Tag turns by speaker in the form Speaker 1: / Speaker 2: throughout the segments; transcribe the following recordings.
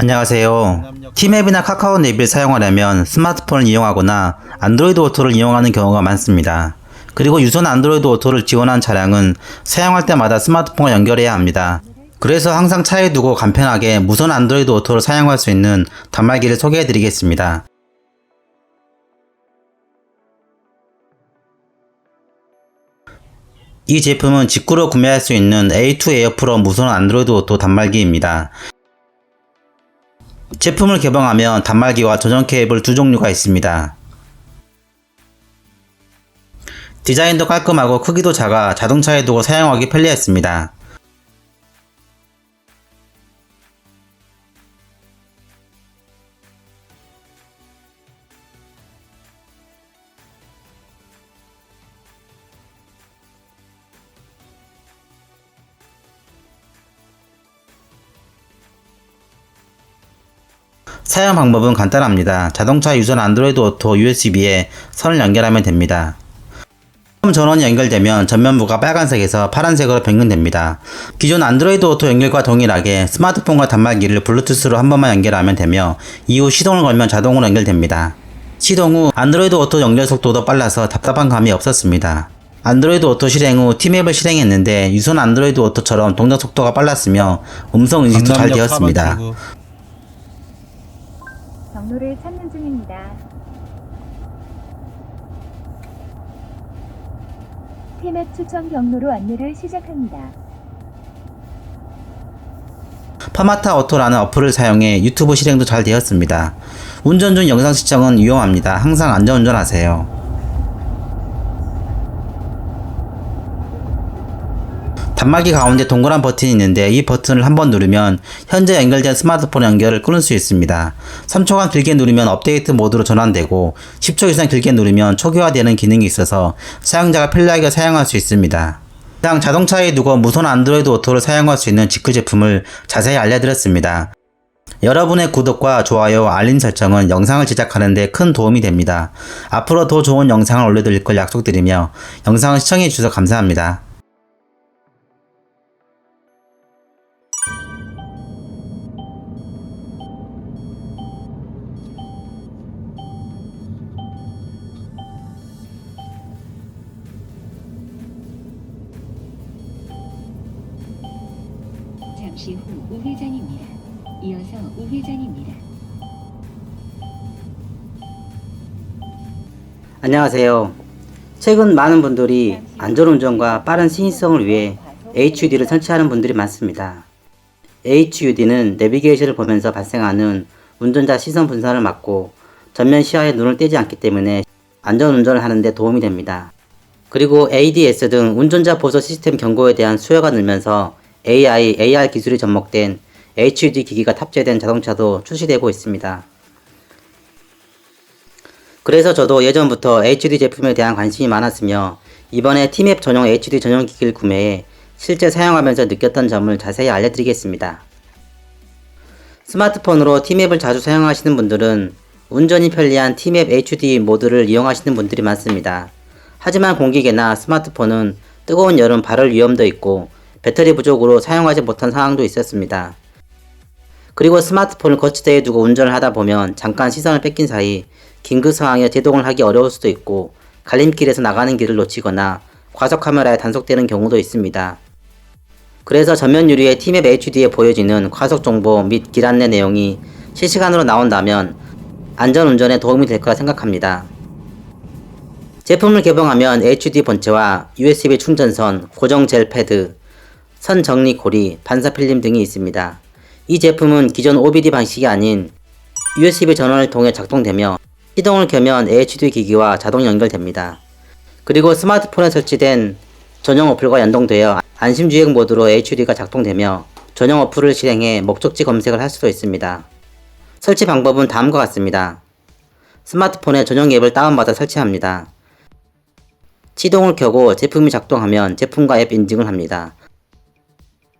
Speaker 1: 안녕하세요. 티맵이나 카카오 앱을 사용하려면 스마트폰을 이용하거나 안드로이드 오토를 이용하는 경우가 많습니다. 그리고 유선 안드로이드 오토를 지원한 차량은 사용할 때마다 스마트폰과 연결해야 합니다. 그래서 항상 차에 두고 간편하게 무선 안드로이드 오토를 사용할 수 있는 단말기를 소개해 드리겠습니다. 이 제품은 직구로 구매할 수 있는 A2 에어 프로 무선 안드로이드 오토 단말기입니다. 제품을 개봉하면 단말기와 전용 케이블 두 종류가 있습니다. 디자인도 깔끔하고 크기도 작아 자동차에 두고 사용하기 편리했습니다. 사용 방법은 간단합니다. 자동차 유선 안드로이드 오토 USB에 선을 연결하면 됩니다. 처음 전원이 연결되면 전면부가 빨간색에서 파란색으로 변경됩니다. 기존 안드로이드 오토 연결과 동일하게 스마트폰과 단말기를 블루투스로 한 번만 연결하면 되며 이후 시동을 걸면 자동으로 연결됩니다. 시동 후 안드로이드 오토 연결 속도도 빨라서 답답한 감이 없었습니다. 안드로이드 오토 실행 후 티맵을 실행했는데 유선 안드로이드 오토처럼 동작 속도가 빨랐으며 음성 인식도 잘 되었습니다.
Speaker 2: 경로를 찾는 중입니다. 티맵 추천 경로로 안내를 시작합니다.
Speaker 1: 파마타 오토라는 어플을 사용해 유튜브 실행도 잘 되었습니다. 운전 중 영상 시청은 위험합니다. 항상 안전운전하세요. 단말기 가운데 동그란 버튼이 있는데 이 버튼을 한번 누르면 현재 연결된 스마트폰 연결을 끊을 수 있습니다. 3초간 길게 누르면 업데이트 모드로 전환되고 10초 이상 길게 누르면 초기화되는 기능이 있어서 사용자가 편리하게 사용할 수 있습니다. 이상 자동차에 두고 무선 안드로이드 오토를 사용할 수 있는 직구 제품을 자세히 알려드렸습니다. 여러분의 구독과 좋아요, 알림 설정은 영상을 제작하는 데 큰 도움이 됩니다. 앞으로 더 좋은 영상을 올려드릴 걸 약속드리며 영상을 시청해 주셔서 감사합니다.
Speaker 3: 잠시 후 우회전입니다. 이어서 우회전입니다.
Speaker 1: 안녕하세요. 최근 많은 분들이 안전운전과 빠른 신의성을 위해 HUD를 설치하는 분들이 많습니다. HUD는 내비게이션을 보면서 발생하는 운전자 시선 분산을 막고 전면 시야에 눈을 떼지 않기 때문에 안전운전을 하는데 도움이 됩니다. 그리고 ADS 등 운전자 보조 시스템 경고에 대한 수요가 늘면서 AI, AR 기술이 접목된 HUD 기기가 탑재된 자동차도 출시되고 있습니다. 그래서 저도 예전부터 HUD 제품에 대한 관심이 많았으며 이번에 티맵 전용 HUD 전용 기기를 구매해 실제 사용하면서 느꼈던 점을 자세히 알려드리겠습니다. 스마트폰으로 티맵을 자주 사용하시는 분들은 운전이 편리한 티맵 HUD 모드를 이용하시는 분들이 많습니다. 하지만 공기계나 스마트폰은 뜨거운 여름 발열 위험도 있고 배터리 부족으로 사용하지 못한 상황도 있었습니다. 그리고 스마트폰을 거치대에 두고 운전을 하다 보면 잠깐 시선을 뺏긴 사이 긴급 상황에 제동을 하기 어려울 수도 있고 갈림길에서 나가는 길을 놓치거나 과속 카메라에 단속되는 경우도 있습니다. 그래서 전면 유리의 티맵 HD에 보여지는 과속 정보 및 길 안내 내용이 실시간으로 나온다면 안전 운전에 도움이 될 거라 생각합니다. 제품을 개봉하면 HD 본체와 USB 충전선, 고정 젤 패드, 선 정리 고리, 반사 필름 등이 있습니다. 이 제품은 기존 OBD 방식이 아닌 USB 전원을 통해 작동되며 시동을 켜면 HD 기기와 자동 연결됩니다. 그리고 스마트폰에 설치된 전용 어플과 연동되어 안심주행 모드로 HD가 작동되며 전용 어플을 실행해 목적지 검색을 할 수도 있습니다. 설치 방법은 다음과 같습니다. 스마트폰에 전용 앱을 다운받아 설치합니다. 시동을 켜고 제품이 작동하면 제품과 앱 인증을 합니다.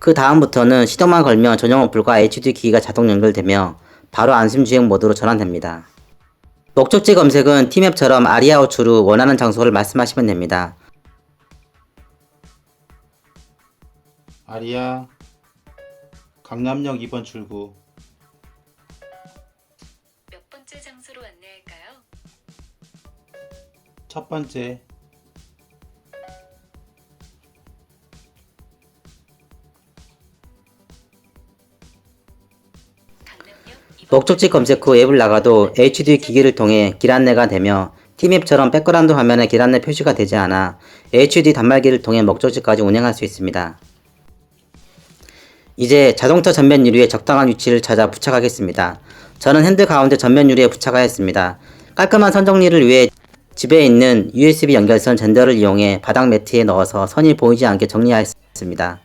Speaker 1: 그 다음부터는 시동만 걸면 전용 어플과 HD 기기가 자동 연결되며 바로 안심주행 모드로 전환됩니다. 목적지 검색은 티맵처럼 아리아 호출 후 원하는 장소를 말씀하시면 됩니다.
Speaker 4: 아리아 강남역 2번 출구 주소로 안내할까요?
Speaker 5: 첫 번째,
Speaker 1: 목적지 검색 후 앱을 나가도 HD 기기를 통해 길 안내가 되며 티맵처럼 백그라운드 화면에 길 안내 표시가 되지 않아 HD 단말기를 통해 목적지까지 운행할 수 있습니다. 이제 자동차 전면 유리의 적당한 위치를 찾아 부착하겠습니다. 저는 핸들 가운데 전면 유리에 부착하였습니다. 깔끔한 선 정리를 위해 집에 있는 USB 연결선 젠더를 이용해 바닥 매트에 넣어서 선이 보이지 않게 정리하였습니다.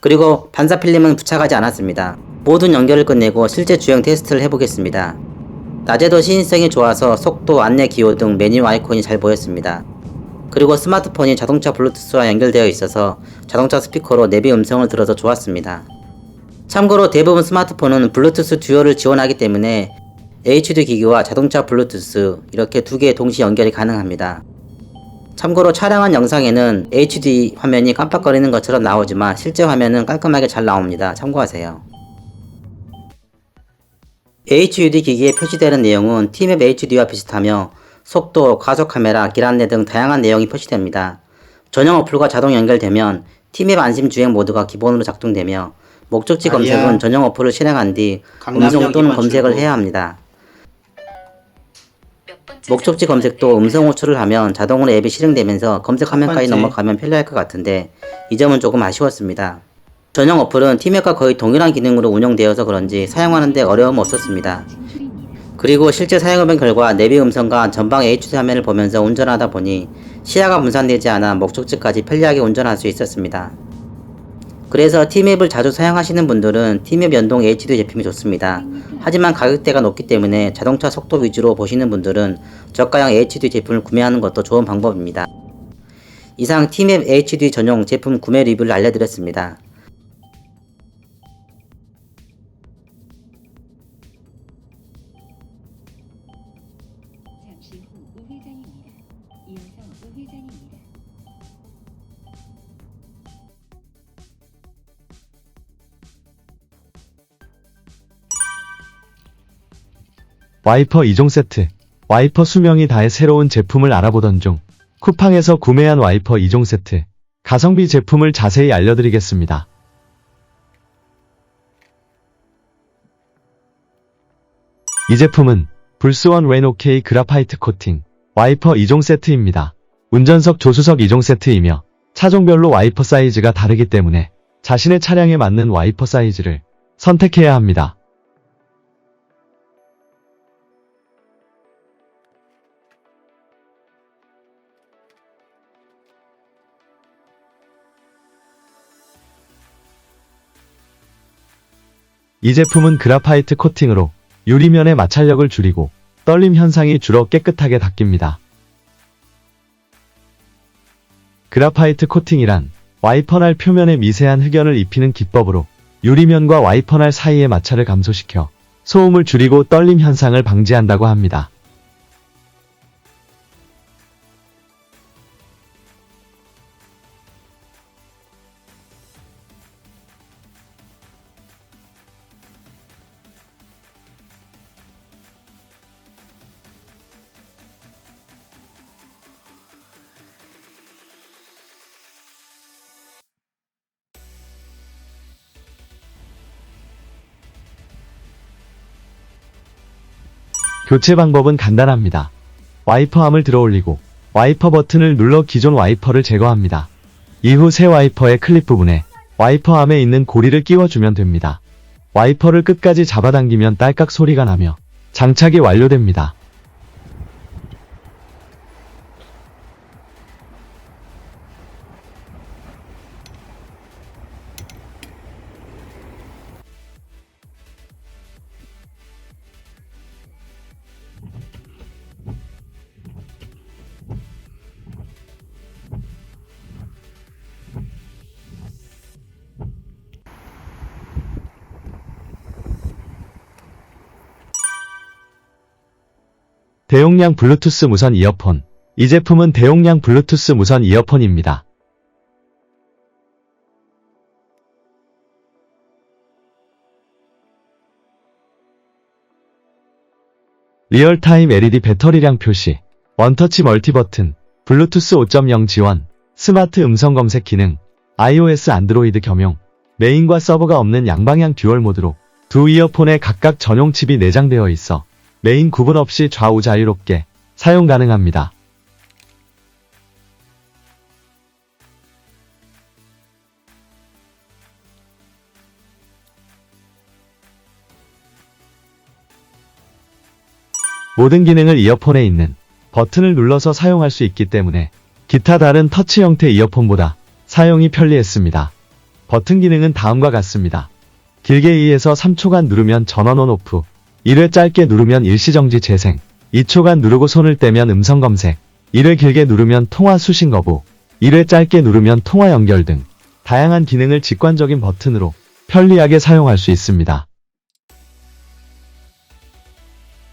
Speaker 1: 그리고 반사 필름은 부착하지 않았습니다. 모든 연결을 끝내고 실제 주행 테스트를 해보겠습니다. 낮에도 시인성이 좋아서 속도, 안내 기호 등 메뉴 아이콘이 잘 보였습니다. 그리고 스마트폰이 자동차 블루투스와 연결되어 있어서 자동차 스피커로 내비 음성을 들어서 좋았습니다. 참고로 대부분 스마트폰은 블루투스 듀얼을 지원하기 때문에 HD 기기와 자동차 블루투스 이렇게 두개 동시 연결이 가능합니다. 참고로 촬영한 영상에는 HD 화면이 깜빡거리는 것처럼 나오지만 실제 화면은 깔끔하게 잘 나옵니다. 참고하세요. HUD 기기에 표시되는 내용은 티맵 HD와 비슷하며 속도, 가속 카메라, 길 안내 등 다양한 내용이 표시됩니다. 전용 어플과 자동 연결되면 티맵 안심 주행 모드가 기본으로 작동되며 목적지
Speaker 5: 아니야.
Speaker 1: 검색은 전용 어플을 실행한 뒤 음성 또는 검색을. 해야 합니다. 목적지 검색도? 음성 호출을 하면 자동으로 앱이 실행되면서 검색 화면까지. 넘어가면 편리할 것 같은데 이 점은 조금 아쉬웠습니다. 전용 어플은 티맵과 거의 동일한 기능으로 운영되어서 그런지 사용하는데 어려움
Speaker 3: 없었습니다.
Speaker 1: 그리고 실제 사용해본 결과 내비 음성과 전방 HD 화면을 보면서 운전하다 보니 시야가 분산되지 않아 목적지까지 편리하게 운전할 수 있었습니다. 그래서 티맵을 자주 사용하시는 분들은 티맵 연동 HD 제품이 좋습니다. 하지만 가격대가 높기 때문에 자동차 속도 위주로 보시는 분들은 저가형 HD 제품을 구매하는 것도 좋은 방법입니다. 이상 티맵 HD 전용 제품 구매 리뷰를 알려드렸습니다.
Speaker 3: 잠시 후 우회전입니다. 이어서 우회전입니다.
Speaker 6: 와이퍼 2종 세트. 와이퍼 수명이 다해 새로운 제품을 알아보던 중 쿠팡에서 구매한 와이퍼 2종 세트. 가성비 제품을 자세히 알려드리겠습니다. 이 제품은 불스원 렌오케이 그라파이트 코팅 와이퍼 2종 세트입니다. 운전석 조수석 2종 세트이며 차종별로 와이퍼 사이즈가 다르기 때문에 자신의 차량에 맞는 와이퍼 사이즈를 선택해야 합니다. 이 제품은 그라파이트 코팅으로 유리면의 마찰력을 줄이고 떨림 현상이 줄어 깨끗하게 닦입니다. 그라파이트 코팅이란 와이퍼날 표면에 미세한 흑연을 입히는 기법으로 유리면과 와이퍼날 사이의 마찰을 감소시켜 소음을 줄이고 떨림 현상을 방지한다고 합니다. 교체 방법은 간단합니다. 와이퍼암을 들어올리고 와이퍼 버튼을 눌러 기존 와이퍼를 제거합니다. 이후 새 와이퍼의 클립 부분에 와이퍼암에 있는 고리를 끼워주면 됩니다. 와이퍼를 끝까지 잡아당기면 딸깍 소리가 나며 장착이 완료됩니다. 대용량 블루투스 무선 이어폰. 이 제품은 대용량 블루투스 무선 이어폰입니다. 리얼타임 LED 배터리량 표시, 원터치 멀티 버튼, 블루투스 5.0 지원, 스마트 음성 검색 기능, iOS 안드로이드 겸용, 메인과 서버가 없는 양방향 듀얼 모드로 두 이어폰에 각각 전용 칩이 내장되어 있어 메인 구분 없이 좌우 자유롭게 사용 가능합니다. 모든 기능을 이어폰에 있는 버튼을 눌러서 사용할 수 있기 때문에 기타 다른 터치 형태 이어폰보다 사용이 편리했습니다. 버튼 기능은 다음과 같습니다. 길게 2에서 3초간 누르면 전원 온 오프, 1회 짧게 누르면 일시정지 재생, 2초간 누르고 손을 떼면 음성 검색, 1회 길게 누르면 통화 수신 거부, 1회 짧게 누르면 통화 연결 등 다양한 기능을 직관적인 버튼으로 편리하게 사용할 수 있습니다.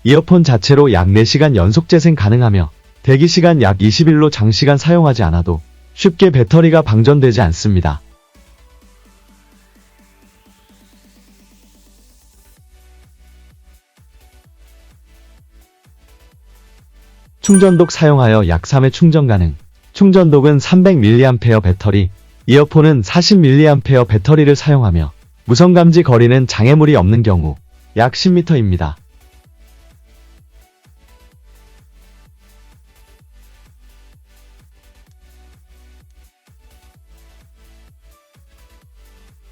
Speaker 6: 이어폰 자체로 약 4시간 연속 재생 가능하며 대기시간 약 20일로 장시간 사용하지 않아도 쉽게 배터리가 방전되지 않습니다. 충전독 사용하여 약 3회 충전 가능. 충전독은 300mAh 배터리, 이어폰은 40mAh 배터리를 사용하며 무선 감지 거리는 장애물이 없는 경우 약 10m입니다.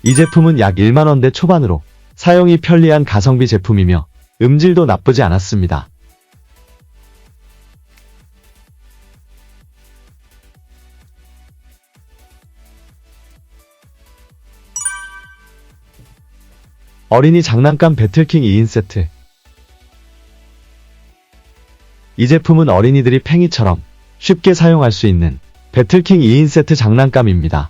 Speaker 6: 이 제품은 약 1만원대 초반으로 사용이 편리한 가성비 제품이며 음질도 나쁘지 않았습니다. 어린이 장난감 배틀킹 2인 세트 이 제품은 어린이들이 팽이처럼 쉽게 사용할 수 있는 배틀킹 2인 세트 장난감입니다.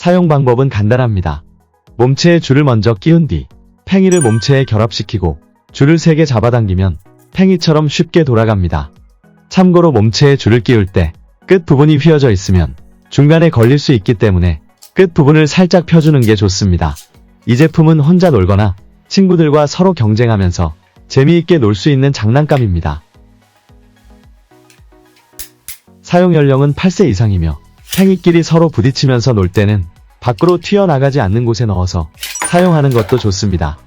Speaker 6: 사용 방법은 간단합니다. 몸체에 줄을 먼저 끼운 뒤 팽이를 몸체에 결합시키고 줄을 3개 잡아당기면 팽이처럼 쉽게 돌아갑니다. 참고로 몸체에 줄을 끼울 때 끝 부분이 휘어져 있으면 중간에 걸릴 수 있기 때문에 끝 부분을 살짝 펴주는 게 좋습니다. 이 제품은 혼자 놀거나 친구들과 서로 경쟁하면서 재미있게 놀 수 있는 장난감입니다. 사용 연령은 8세 이상이며 팽이끼리 서로 부딪히면서 놀 때는 밖으로 튀어나가지 않는 곳에 넣어서 사용하는 것도 좋습니다.